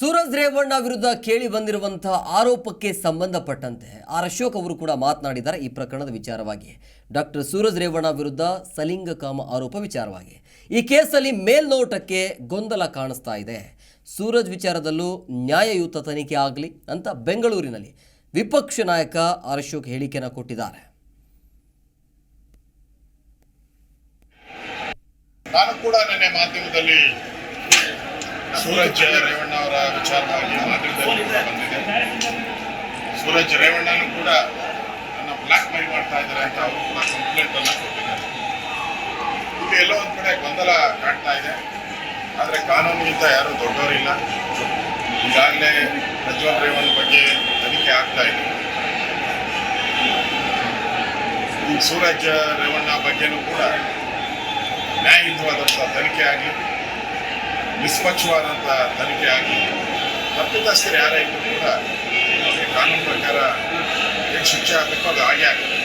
ಸೂರಜ್ ರೇವಣ್ಣ ವಿರುದ್ಧ ಕೇಳಿ ಬಂದಿರುವಂತಹ ಆರೋಪಕ್ಕೆ ಸಂಬಂಧಪಟ್ಟಂತೆ ಆರ್ ಅಶೋಕ್ ಅವರು ಕೂಡ ಮಾತನಾಡಿದ್ದಾರೆ. ಈ ಪ್ರಕರಣದ ವಿಚಾರವಾಗಿ ಡಾಕ್ಟರ್ ಸೂರಜ್ ರೇವಣ್ಣ ವಿರುದ್ಧ ಸಲಿಂಗಕಾಮ ಆರೋಪ ವಿಚಾರವಾಗಿ. ಈ ಕೇಸಲ್ಲಿ ಮೇಲ್ನೋಟಕ್ಕೆ ಗೊಂದಲ ಕಾಣಿಸ್ತಾ ಇದೆ. ಸೂರಜ್ ವಿಚಾರದಲ್ಲೂ ನ್ಯಾಯಯುತ ತನಿಖೆ ಆಗಲಿ ಅಂತ ಬೆಂಗಳೂರಿನಲ್ಲಿ ವಿಪಕ್ಷ ನಾಯಕ ಆರ್ ಅಶೋಕ್ ಹೇಳಿಕೆಯನ್ನು ಕೊಟ್ಟಿದ್ದಾರೆ. ನಾನು ಕೂಡ ಮಾಧ್ಯಮದಲ್ಲಿ ಸೂರಜ್ ರೇವಣ್ಣ ಅವರ ವಿಚಾರವಾಗಿ ಬಂದಿದೆ. ಸೂರಜ್ ರೇವಣ್ಣನು ಕೂಡ ನನ್ನ ಬ್ಲಾಕ್ ಮೇಲ್ ಮಾಡ್ತಾ ಇದ್ದಾರೆ ಅಂತ ಅವರು ಕೂಡ ಕಂಪ್ಲೇಂಟ್ ಅನ್ನ ಕೊಟ್ಟಿದ್ದಾರೆ. ಇದು ಎಲ್ಲೋ ಒಂದ್ ಕಡೆ ಗೊಂದಲ ಕಾಡ್ತಾ ಇದೆ. ಆದ್ರೆ ಕಾನೂನಿಗಿಂತ ಯಾರು ದೊಡ್ಡವರಿಲ್ಲ ಈಗಾಗಲೇ ಪ್ರಜ್ವಲ್ ರೇವಣ್ಣ ಬಗ್ಗೆ ತನಿಖೆ ಆಗ್ತಾ ಇದೆ. ಈ ಸೂರಜ್ ರೇವಣ್ಣ ಬಗ್ಗೆನೂ ಕೂಡ ನ್ಯಾಯಯುತವಾದಂಥ ತನಿಖೆ ಆಗಲಿ ನಿಷ್ಪಕ್ಷವಾದಂಥ ತನಿಖೆ ಆಗಲಿ ತಪ್ಪಿತಸ್ಥರು ಯಾರೇ ಇದ್ರೂ ಕೂಡ ಅವರಿಗೆ ಕಾನೂನು ಪ್ರಕಾರ ಏನು ಶಿಕ್ಷೆ ಆಗಬೇಕು ಅದು ಹಾಗೆ ಆಗುತ್ತೆ.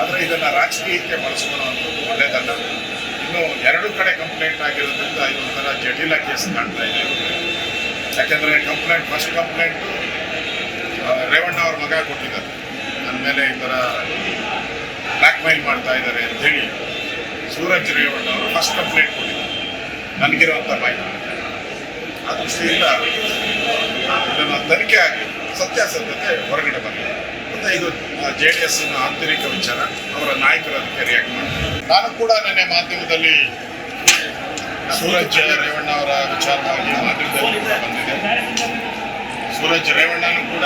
ಆದರೆ ಇದನ್ನು ರಾಜಕೀಯಕ್ಕೆ ಬಳಸ್ಕೊಳ್ಳುವಂಥದ್ದು ಒಳ್ಳೆಯದಲ್ಲ ಇನ್ನು ಎರಡು ಕಡೆ ಕಂಪ್ಲೇಂಟ್ ಆಗಿರೋದ್ರಿಂದ ಇದೊಂಥರ ಜಟಿಲ ಕೇಸ್ ಕಾಣ್ತಾ ಇದೆ. ಯಾಕೆಂದರೆ ಕಂಪ್ಲೇಂಟ್ ಫಸ್ಟ್ ಕಂಪ್ಲೇಂಟು ರೇವಣ್ಣ ಅವ್ರ ಮಗ ಕೊಟ್ಟಿದ್ದಾರೆ. ನನ್ನ ಮೇಲೆ ಈ ಥರ ಬ್ಲ್ಯಾಕ್ ಮೈಲ್ ಮಾಡ್ತಾ ಇದ್ದಾರೆ ಅಂತೇಳಿ ಸೂರಜ್ ರೇವಣ್ಣ ಅವರು ಫಸ್ಟ್ ಕಂಪ್ಲೇಂಟ್ ಕೊಟ್ಟಿದ್ದಾರೆ. ನನಗಿರುವಂಥ ಮಾಹಿತಿ ಆ ದೃಷ್ಟಿಯಿಂದ ಇದನ್ನು ತನಿಖೆ ಆಗಿ ಸತ್ಯಾಸತ್ಯತೆ ಹೊರಗಡೆ ಬಂದಿದೆ. ಮತ್ತು ಇದು ಜೆ ಡಿ ಎಸ್ನ ಆಂತರಿಕ ವಿಚಾರ, ಅವರ ನಾಯಕರು ಅದಕ್ಕೆ ರಿಯಾಕ್ಟ್ ಮಾಡ್ತಾರೆ. ನಾನು ಕೂಡ ನಿನ್ನೆ ಮಾಧ್ಯಮದಲ್ಲಿ ಸೂರಜ್ ರೇವಣ್ಣ ಅವರ ವಿಚಾರವಾಗಿ ಮಾಧ್ಯಮದಲ್ಲಿ ಬಂದಿದೆ ಸೂರಜ್ ರೇವಣ್ಣನು ಕೂಡ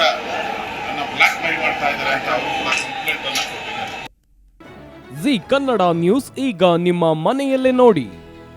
ನನ್ನ ಬ್ಲ್ಯಾಕ್ ಮೇಲ್ ಮಾಡ್ತಾ ಇದ್ದಾರೆ ಅಂತ ಅವರು ಕೂಡ ಕಂಪ್ಲೇಂಟ್ ಅನ್ನು ಕೊಟ್ಟಿದ್ದಾರೆ. ಜಿ ಕನ್ನಡ ನ್ಯೂಸ್ ಈಗ ನಿಮ್ಮ ಮನೆಯಲ್ಲೇ ನೋಡಿ.